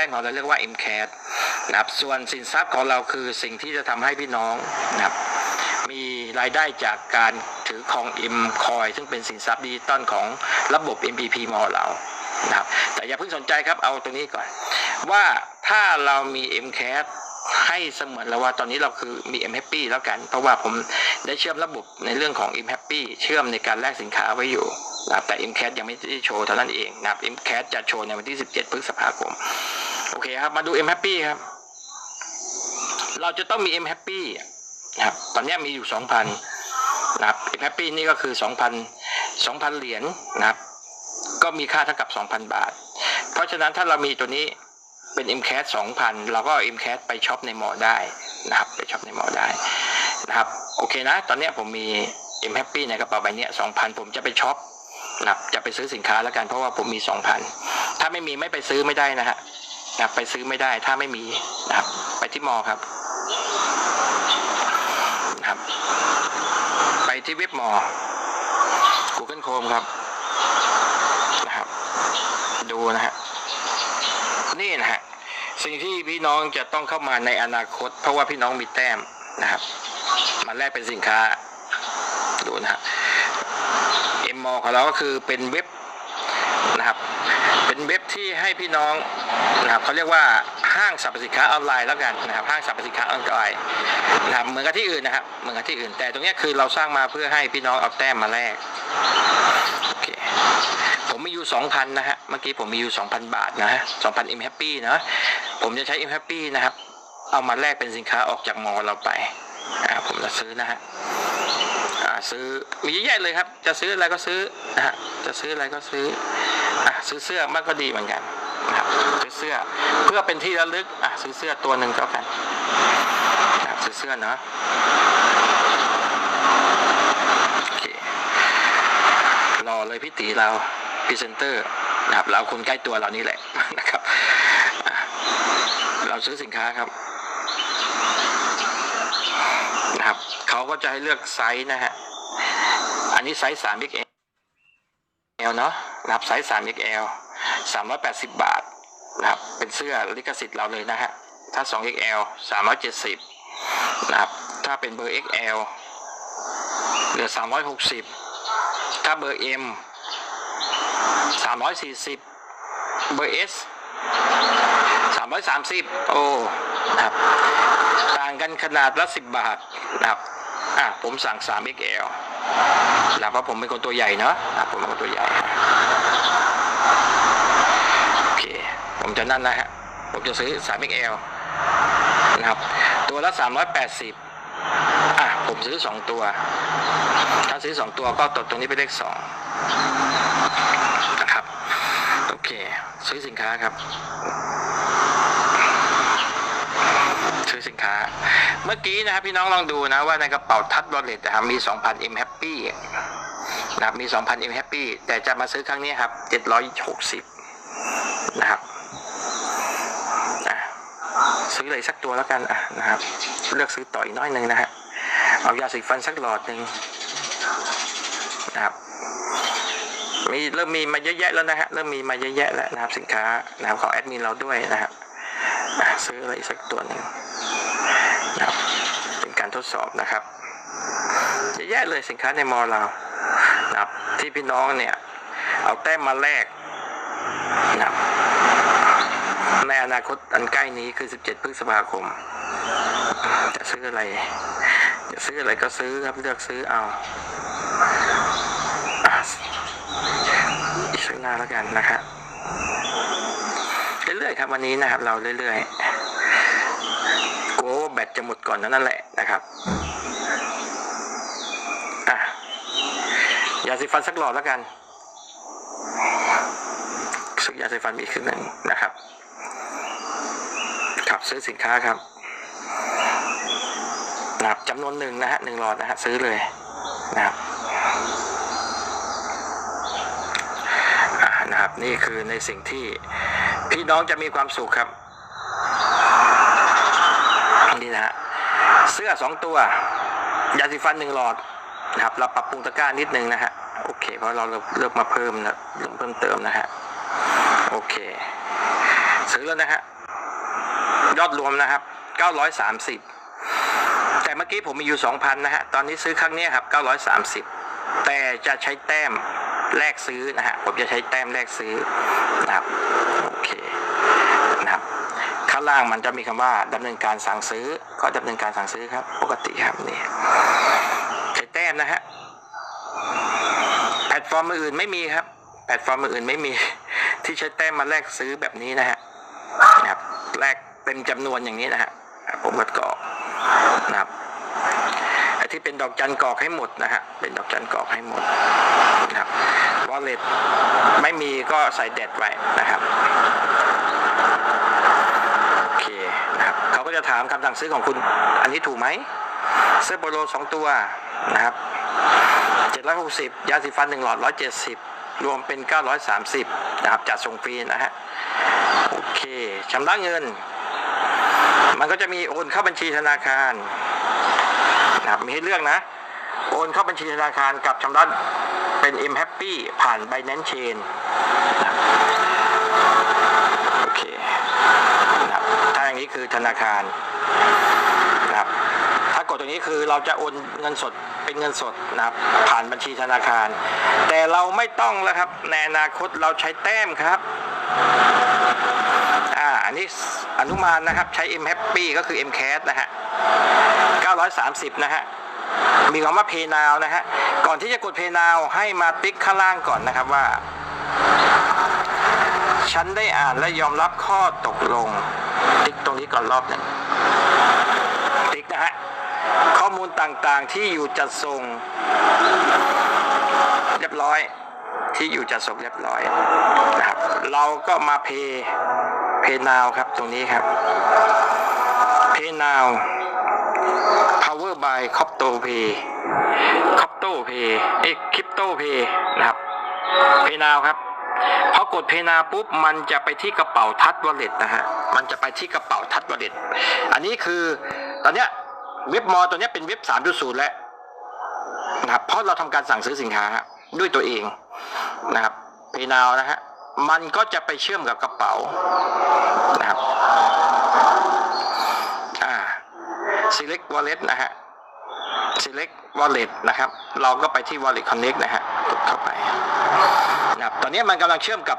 ป้งของเราเรียกว่า m c a t นะครับส่วนสินทรัพย์ของเราคือสิ่งที่จะทำให้พี่น้องนะครับมีรายได้จากการถือครอง M Coin ซึ่งเป็นสินทรัพย์ดิจิตอลของระบบ MPP มอเรานะครับแต่อย่าเพิ่งสนใจครับเอาตรงนี้ก่อน ว่าถ้าเรามี M Cash ให้เสมือนแล้วว่าตอนนี้เราคือมี M Happy แล้วกัน เพราะว่าผมได้เชื่อมระบบในเรื่องของ M Happy เชื่อมในการแลกสินค้าไว้อยู่นะครับแต่ M Cash ยังไม่ได้โชว์เท่านั้นเองนะครับ M Cash จะโชว์ในวันที่ 17 พฤษภาคม โอเคครับ มาดู M Happy ครับ เราจะต้องมี M Happy นะครับ ตอนนี้มีอยู่ 2,000นะครับ M Happy นี่ก็คือ 2,000 2,000 เหรียญนะครับ ก็มีค่าเท่ากับ 2,000 บาท เพราะฉะนั้นถ้าเรามีตัวนี้เป็น m c a t 2,000 เราก็เอา m c a t ไปช็อปในมอได้นะครับ ไปช็อปในมอได้นะครับ โอเคนะ ตอนนี้ผมมี m happy ในกระเป๋าใบนี้2,000 ผมจะไปช็อปนะจะไปซื้อสินค้าแล้วกันเพราะว่าผมมี 2,000 ถ้าไม่มีไม่ไปซื้อไม่ได้นะฮะ นะครับไปซื้อไม่ได้ถ้าไม่มีนะครับ ไปที่มอครับนะครับ ไปที่เว็บมอ Google Chrome ครับนะครับ ดูนะฮะนี่นะฮะสิ่งที่พี่น้องจะต้องเข้ามาในอนาคต เพราะว่าพี่น้องมีแต้มนะครับมาแลกเป็นสินค้าดูนะฮะเอ็มมอของเราก็คือเป็นเว็บ เป็นเว็บที่ให้พี่น้องนะครับเขาเรียกว่าห้างสรรพสินค้าออนไลน์แล้วกันนะครับห้างสรรพสินค้าออนไลน์นะครับเหมือนกับที่อื่นนะครับเหมือนกับที่อื่น แต่ตรงนี้คือเราสร้างมาเพื่อให้พี่น้องเอาแต้มมาแลกโอเคผมมีอยู่2,000นะฮะเมื่อกี้ผมมีอยู่2,000 บาทนะฮะ2,000 M Happy นะผมจะใช้ M Happy นะครับ เอามาแลกเป็นสินค้าออกจากมอเราไปอ่าผมจะซื้อนะฮะอ่าซื้อมีเยอะแยะเลยครับ จะซื้ออะไรก็ซื้อนะฮะจะซื้ออะไรก็ซื้อ ซื้อเสื้อมันก็ดีเหมือนกันนะครับซื้อเสื้อเพื่อเป็นที่ระลึกอะซื้อเสื้อตัวหนึ่งก็กันนะซื้อเสื้อเนาะรอเลยพี่ตีเราพรีเซนเตอร์นะครับเราคนใกล้ตัวเรานี่แหละนะครับเราซื้อสินค้าครับนะครับเขาก็จะให้เลือกไซส์นะฮะอันนี้ไซส์ 3XL เนาะ นะครับไซส์ 3XL 380 บาทนะครับเป็นเสื้อลิขสิทธิ์เราเลยนะฮะถ้า 2XL 370นะครับถ้าเป็นเบอร์ XL เหลือ 360 ถ้าเบอร์ M 340 เบอร์ S 330 โอ้นะครับต่างกันขนาดละ 10 บาทนะครับอะผมสั่ง 3XL แล้วเพราะผมเป็นคนตัวใหญ่เนาะอะผมเป็นคนตัวใหญ่โอเคผมจะนั่นนะฮะผมจะซื้อ 3XL นะครับ ตัวละ 380อะผมซื้อ 2 ตัว ถ้าซื้อ 2 ตัวก็ตดตรงนี้เป็นเลข2นะครับ โอเค ซื้อสินค้าครับ ซื้อสินค้า เมื่อกี้นะครับพี่น้องลองดูนะว่าในกระเป๋าทัดวอลเล็ตนะครับมี 2,000 M Happy นะครับมี 2,000 M Happy แต่จะมาซื้อครั้งนี้ครับ 760 นะครับซื้อเลยสักตัวแล้วกันนะครับ เลือกซื้อต่ออีกน้อยหนึ่งนะฮะเอายาสีฟันสักหลอดหนึ่งนะครับมีเริ่มมีมาเยอะแยะแล้วนะฮะเริ่มมีมาเยอะแยะแล้วนะครับสินค้านะครับของแอดมินเราด้วยนะครับซื้ออะไรสักตัวหนึ่ง นะครับ เป็นการทดสอบนะครับเยอะแยะเลยสินค้าในมอเรานะครับที่พี่น้องเนี่ย เอาแต้มมาแลกนะครับในอนาคตอันใกล้นี้คือ 17 พฤษภาคม จะซื้ออะไร จะซื้ออะไรก็ซื้อครับเลือกซื้อเอาอะอีกสักหน้าแล้วกันนะครับเรื่อยๆครับวันนี้นะครับ เราเรื่อยๆ ตจะหมดก่อนนั่นแหละนะครับอะยาสีฟันสักหลอดแล้วกันซื้อยาสีฟันมีอีกครึ่งหนึ่งนะครับครับซื้อสินค้าครับนะครับจำนวนหนึ่งนะฮะหนึ่งหลอดนะฮะซื้อเลยนะครับอ่านะครับนี่คือในสิ่งที่พี่น้องจะมีความสุขครับนี่นะฮะ เสื้อสองตัวยาสีฟันหนึ่งหลอดนะครับ เราปรับปรุงตะกร้านิดนึงนะฮะโอเค เพราะเราเลือกมาเพิ่มนะเพิ่มเติมนะฮะโอเค ซื้อแล้วนะฮะยอดรวมนะครับ 930 แต่เมื่อกี้ผมมีอยู่ 2,000 นะฮะ ตอนนี้ซื้อครั้งนี้ครับ 930 แต่จะใช้แต้มแลกซื้อนะฮะ ผมจะใช้แต้มแลกซื้อนะครับ โอเคนะครับ ข้างล่างมันจะมีคำว่าดำเนินการสั่งซื้อ ก็ดำเนินการสั่งซื้อครับ ปกติครับนี่ใช้แต้มนะฮะแพลตฟอร์มอื่นไม่มีครับ แพลตฟอร์มอื่นไม่มี ที่ใช้แต้มมาแลกซื้อแบบนี้นะฮะนะครับแลกเต็มจำนวนอย่างนี้นะฮะผมก็กรอกนะครับไอ้ที่เป็นดอกจันกรอกให้หมดนะฮะเป็นดอกจันกรอกให้หมดนะครับวอลเล็ตไม่มีก็ใส่เด็ดไว้นะครับ นะครับเขาก็จะถามคำสั่งซื้อของคุณ อันนี้ถูกไหมเสื้อโปโลสองตัวนะครับเจ็ดร้อยหกสิบยาสีฟันหนึ่งหลอดร้อยเจ็ดสิบรวมเป็นเก้าร้อยสามสิบนะครับจัดส่งฟรีนะฮะโอเคชำระเงิน มันก็จะมีโอนเข้าบัญชีธนาคารนะครับมีให้เลือกนะ โอนเข้าบัญชีธนาคารกับชำระเป็น M Happy ผ่าน Binance Chain นะโอเค นี้คือธนาคารนะครับถ้ากดตรงนี้คือเราจะโอนเงินสดเป็นเงินสดนะครับ ผ่านบัญชีธนาคาร แต่เราไม่ต้องแล้วครับในอนาคตเราใช้แต้มครับอ่าอันนี้อนุมานนะครับใช้ M Happy ก็คือ M Cash นะฮะ930 นะฮะมีคำว่า Pay Now นะฮะก่อนที่จะกด Pay Now ให้มาติ๊กข้างล่างก่อนนะครับว่า ฉันได้อ่านและยอมรับข้อตกลง ติ๊กตรงนี้ก่อนรอบหนึ่งติ๊กนะฮะข้อมูลต่างๆที่อยู่จัดส่ง เรียบร้อย ที่อยู่จัดส่งเรียบร้อยนะครับ เราก็มาเพย์เพย์นาวครับตรงนี้ครับเพย์นาว power by crypto pay crypto pay เอ้คริปโตเพย์นะครับเพย์นาวครับ พอกดเพนาปุ๊บมันจะไปที่กระเป๋าทัดวอลเล็ตนะฮะมันจะไปที่กระเป๋าทัดวอลเล็ตอันนี้คือตอนเนี้ยเว็บมอตัวเนี้ยเป็นเว็บ 3.0 แล้วนะครับเพราะเราทำการสั่งซื้อสินค้าด้วยตัวเองนะครับเพนาวนะฮะมันก็จะไปเชื่อมกับกระเป๋านะครับอ่า select wallet นะฮะ select wallet นะครับ เราก็ไปที่ wallet connect นะฮะกดเข้าไป นะครับตอนนี้มันกำลังเชื่อมกับ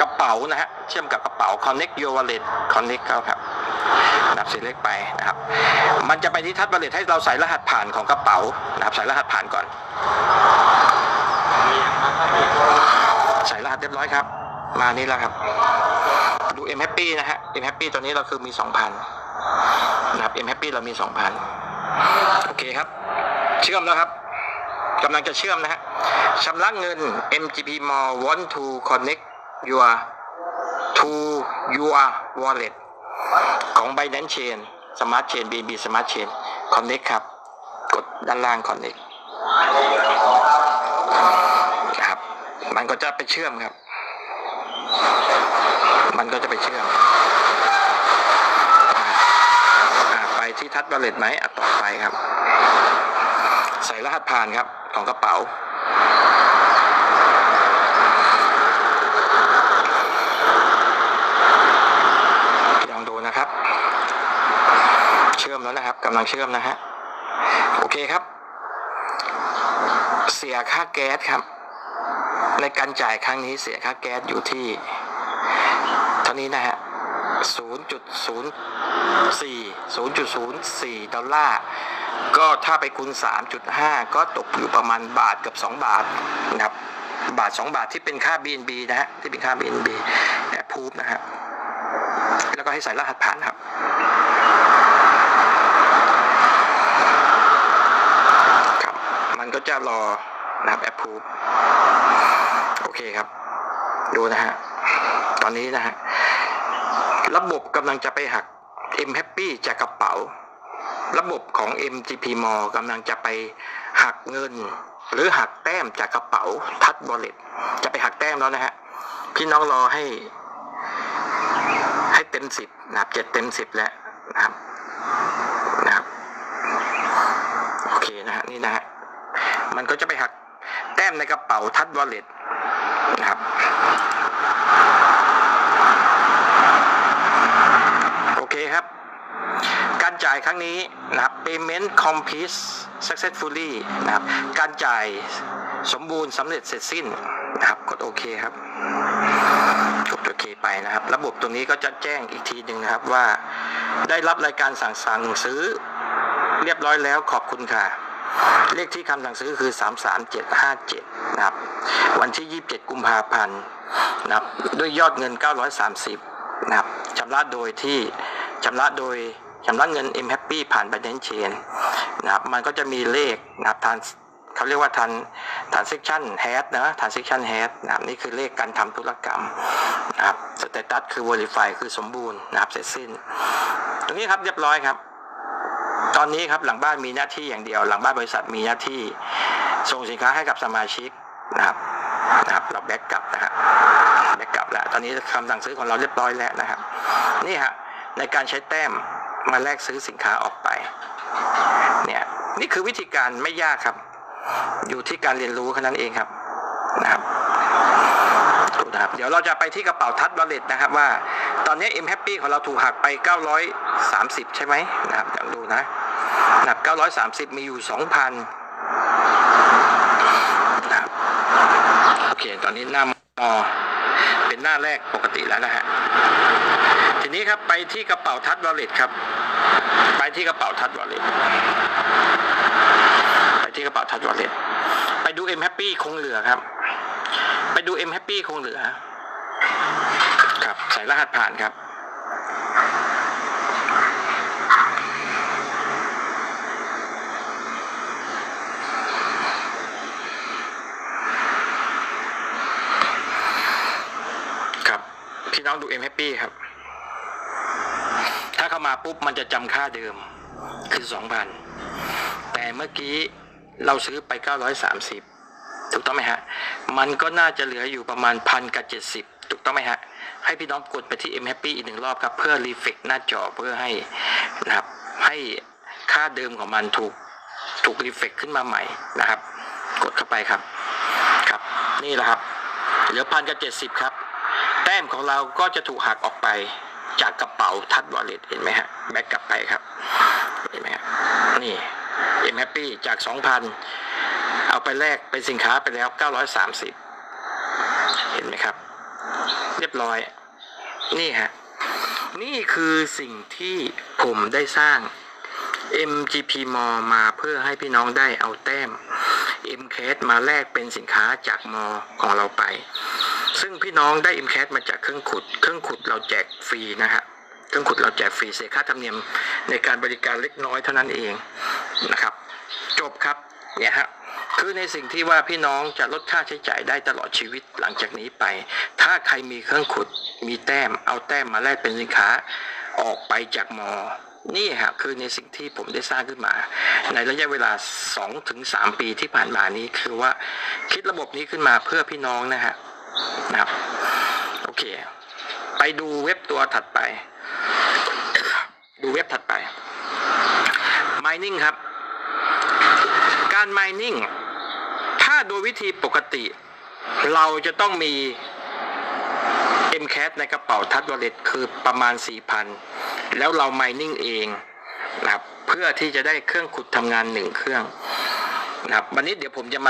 กระเป๋านะฮะเชื่อมกับกระเป๋า connect your wallet connect เข้าครับนับ select ไปนะครับ มันจะไปที่ทัด wallet ให้เราใส่รหัสผ่านของกระเป๋านะครับใส่รหัสผ่านก่อน ใส่รหัสเรียบร้อยครับ มานี่แล้วครับ ดู M Happy นะฮะ M Happy ตัวนี้เราคือมี 2,000นะครับ M Happy เรามี 2,000 โอเคครับ เชื่อมแล้วครับ กำลังจะเชื่อมนะฮะชำระเงิน MGP Mall want to connect your to your wallet ของ Binance Chain Smart Chain BNB Smart Chain Connect ครับ กดด้านล่าง Connect ครับ มันก็จะไปเชื่อมครับ มันก็จะไปเชื่อมไปที่ทัดบอลเลตไหมอะต่อไปครับ ใส่รหัสผ่านครับ ของกระเป๋า ลองดูนะครับ เชื่อมแล้วนะครับกำลังเชื่อมนะฮะ โอเคครับ เสียค่าแก๊สครับ ในการจ่ายครั้งนี้เสียค่าแก๊สอยู่ที่ เท่านี้นะฮะ0.04 0.04 ดอลลาร์ ก็ถ้าไปคูณ 3.5 ก็ตกอยู่ประมาณบาทกับ 2 บาทนะครับบาท 2 บาทที่เป็นค่า BNB นะฮะที่เป็นค่า BNB แอบพูฟนะฮะแล้วก็ให้ใส่รหัสผ่านครับครับ มันก็จะรอนะครับแอปพูฟโอเคครับ ดูนะฮะตอนนี้นะฮะระบบกำลังจะไปหัก M Happy จากกระเป๋า ระบบของ MGP Mall กำลังจะไปหักเงิน หรือหักแต้มจากกระเป๋าทัดบอลเลตจะไปหักแต้มแล้วนะฮะ พี่น้องรอให้ ให้เต็มสิบนะครับเจ็ดเต็มสิบแล้วนะครับนะครับโอเคนะฮะนี่นะฮะมันก็จะไปหักแต้มในกระเป๋าทัดวอลเล็ตนะครับ จ่ายครั้งนี้นะครับ payment complete successfully นะครับ การจ่ายสมบูรณ์สำเร็จเสร็จสิ้นนะครับ กดโอเคครับ กดโอเคไปนะครับ ระบบตรงนี้ก็จะแจ้งอีกทีหนึ่งนะครับว่า ได้รับรายการสั่งสั่งซื้อเรียบร้อยแล้วขอบคุณค่ะ เลขที่คำสั่งซื้อคือ 33757 นะครับ วันที่ 27 กุมภาพันธ์นะครับด้วยยอดเงิน 930 นะครับชำระโดยที่ชำระโดย ชำระเงิน M Happy ผ่าน Binance Chain นะครับมันก็จะมีเลขนะครับทานเขาเรียกว่าทัน transaction hash นะ transaction hash นะครับนี่คือเลขการทำธุรกรรมนะครับ status คือ verify คือสมบูรณ์นะครับเสร็จสิ้น ตรงนี้ครับเรียบร้อยครับ ตอนนี้ครับหลังบ้านมีหน้าที่อย่างเดียว หลังบ้านบริษัทมีหน้าที่ส่งสินค้าให้กับสมาชิกนะครับนะครับเราแบ็กกลับนะครับแบ็กกลับแล้ว ตอนนี้คำสั่งซื้อของเราเรียบร้อยแล้วนะครับ นี่ฮะในการใช้แต้ม มาแลกซื้อสินค้าออกไป เนี่ยนี่คือวิธีการไม่ยากครับ อยู่ที่การเรียนรู้แค่นั้นเองครับนะครับดูนะครับ เดี๋ยวเราจะไปที่กระเป๋าทัดวอลเล็ตนะครับว่า ตอนนี้ M Happy ของเราถูกหักไป 930 ใช่ไหมนะครับเดี๋ยวดูนะนะครับ930 มีอยู่ 2,000นะครับโอเค ตอนนี้หน้ามอ เป็นหน้าแรกปกติแล้วนะฮะทีนี้ครับไปที่กระเป๋าทัดวอลเล็ตครับ ไปที่กระเป๋าทัดวอลเล็ตไปที่กระเป๋าทัดวอลเล็ตไปดู M Happy คงเหลือครับ ไปดู M Happy คงเหลือ ครับใส่รหัสผ่านครับครับ พี่น้องดู M Happy ครับ ถ้าเข้ามาปุ๊บมันจะจำค่าเดิม คือสองพันแต่เมื่อกี้เราซื้อไป 930 ถูกต้องไหมฮะ มันก็น่าจะเหลืออยู่ประมาณพันกับเจ็ดสิบถูกต้องไหมฮะ ให้พี่น้องกดไปที่ M Happy อีกหนึ่งรอบครับ เพื่อรีเฟกหน้าจอเพื่อให้นะครับให้ค่าเดิมของมันถูกถูกรีเฟกขึ้นมาใหม่นะครับ กดเข้าไปครับ ครับ นี่แหละครับ เหลือพันกับเจ็ดสิบครับ ต้มของเราก็จะถูกหักออกไปจากกระเป๋าทัดวอลเล็ตเห็นไหมฮะแบ็กกลับไปครับเห็นไหมฮะนี่ M Happy จากสองพันเอาไปแลกเป็นสินค้าไปแล้ว 930 เห็นไหมครับ เรียบร้อย นี่ฮะ นี่คือสิ่งที่ผมได้สร้าง MGP m a l l มาเพื่อให้พี่น้องได้เอาแต้ม MCAT มาแลกเป็นสินค้าจากมอของเราไป ซึ่งพี่น้องได้ MCAT มาจากเครื่องขุด เครื่องขุดเราแจกฟรีนะฮะเครื่องขุดเราแจกฟรีเสียค่าธรรมเนียมในการบริการเล็กน้อยเท่านั้นเองนะครับ จบครับเนี่ยฮะคือในสิ่งที่ว่าพี่น้องจะลดค่าใช้จ่ายได้ตลอดชีวิตหลังจากนี้ไป ถ้าใครมีเครื่องขุดมีแต้ม เอาแต้มมาแลกเป็นสินค้าออกไปจากมอ นี่ฮะคือในสิ่งที่ผมได้สร้างขึ้นมา ในระยะเวลา 2-3 ปีที่ผ่านมานี้คือว่าคิดระบบนี้ขึ้นมาเพื่อพี่น้องนะฮะ นะครับ โอเค ไปดูเว็บตัวถัดไป ดูเว็บถัดไป mining ครับ การ mining ถ้าโดยวิธีปกติ เราจะต้องมี MCAT ในกระเป๋าทัดวอลเล็ตคือประมาณ 4,000 แล้วเรา mining เองนะครับเพื่อที่จะได้เครื่องขุดทำงานหนึ่งเครื่องนะครับวันนี้เดี๋ยวผมจะมา